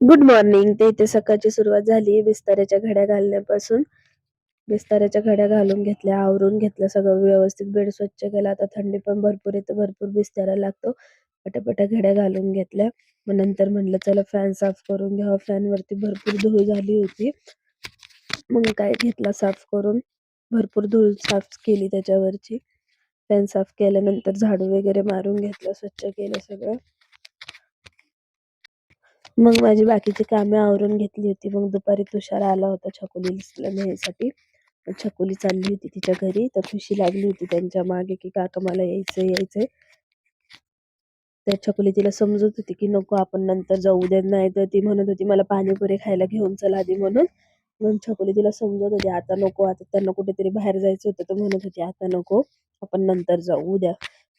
Good morning ते इथे सकाळची सुरुवात झाली. बिस्ताऱ्याच्या घड्या घालण्यापासून. बिस्ताऱ्याच्या घड्या घालून घेतल्या आवरून घेतलं. सगळं व्यवस्थित. बेड स्वच्छ केला. आता थंडी पण भरपूर येते. भरपूर बिस्तारा लागतो. पटापटा घड्या घालून घेतल्या. मग नंतर म्हणलं चला फॅन साफ करून घ्यावा फॅन वरती भरपूर धूळ झाली होती. मग काय घेतला साफ करून? भरपूर धूळ साफ केली त्याच्यावरची. फॅन साफ केल्यानंतर झाडू वगैरे मारून घेतलं. स्वच्छ केलं सगळं. मग माझी बाकीची कामे आवरून घेतली होती. मग दुपारी तुषार आला होता छकुलीला न्यायसाठी. छकुली चालली होती तिच्या घरी. तर खुशी लागली होती त्यांच्या मागे की काका मला यायचंय यायचंय. तर छकुली तिला समजत होती की नको आपण नंतर जाऊ द्या नाही तर ती म्हणत होती मला पाणीपुरी खायला घेऊन चल आधी म्हणून. मग छकुली तिला समजत होती आता नको आता त्यांना कुठेतरी बाहेर जायचं होतं. तर म्हणत होती आता नको आपण नंतर जाऊ उद्या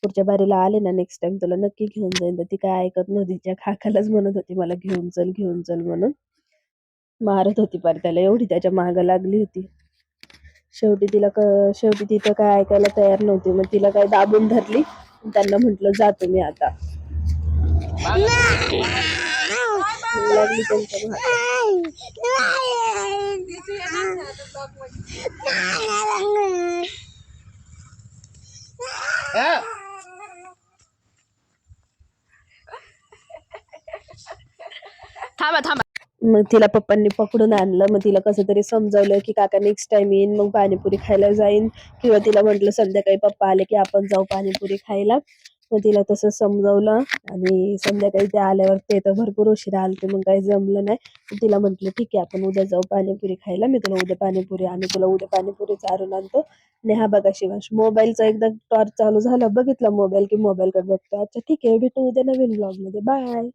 पुढच्या बारीला आले ना नेक्स्ट टाइम तुला नक्की घेऊन जाईन. तर ती काय ऐकत नव्हती. तिच्या काकालाच म्हणत होती मला घेऊन चल घेऊन चल म्हणून. मारत होती पार त्याला. एवढी त्याच्या माग लागली होती. शेवटी तिला क- शेवटी तिथं काय ऐकायला तयार नव्हती. मग तिला काय दाबून धरली. त्यांना म्हटलं जातो मी आता. लागली त्यांच्या मागे. थांबा थांबा. मग तिला पप्पांनी पकडून आणलं. मग तिला कसं तरी समजावलं की काका नेक्स्ट टाइम येईन मग पाणीपुरी खायला जाईन. किंवा तिला म्हटलं संध्याकाळी पप्पा आले की आपण जाऊ पाणीपुरी खायला. मग तिला तसं समजावलं आणि संध्याकाळी ते आल्यावर ते तर भरपूर उशिरा आलते मग काही जमलं नाही. तिला म्हटलं ठीक आहे आपण उद्या जाऊ पाणीपुरी खायला. मी तुला उद्या पाणीपुरी आम्ही तुला उद्या पाणीपुरी चारून आणतो. आणि हा बघा शिवांश मोबाईलचा एकदा टॉर्च चालू झाला बघितला मोबाईल की मोबाईल कडे बघतो. अच्छा ठीक आहे भेटू उद्या नवीन ब्लॉगमध्ये. बाय.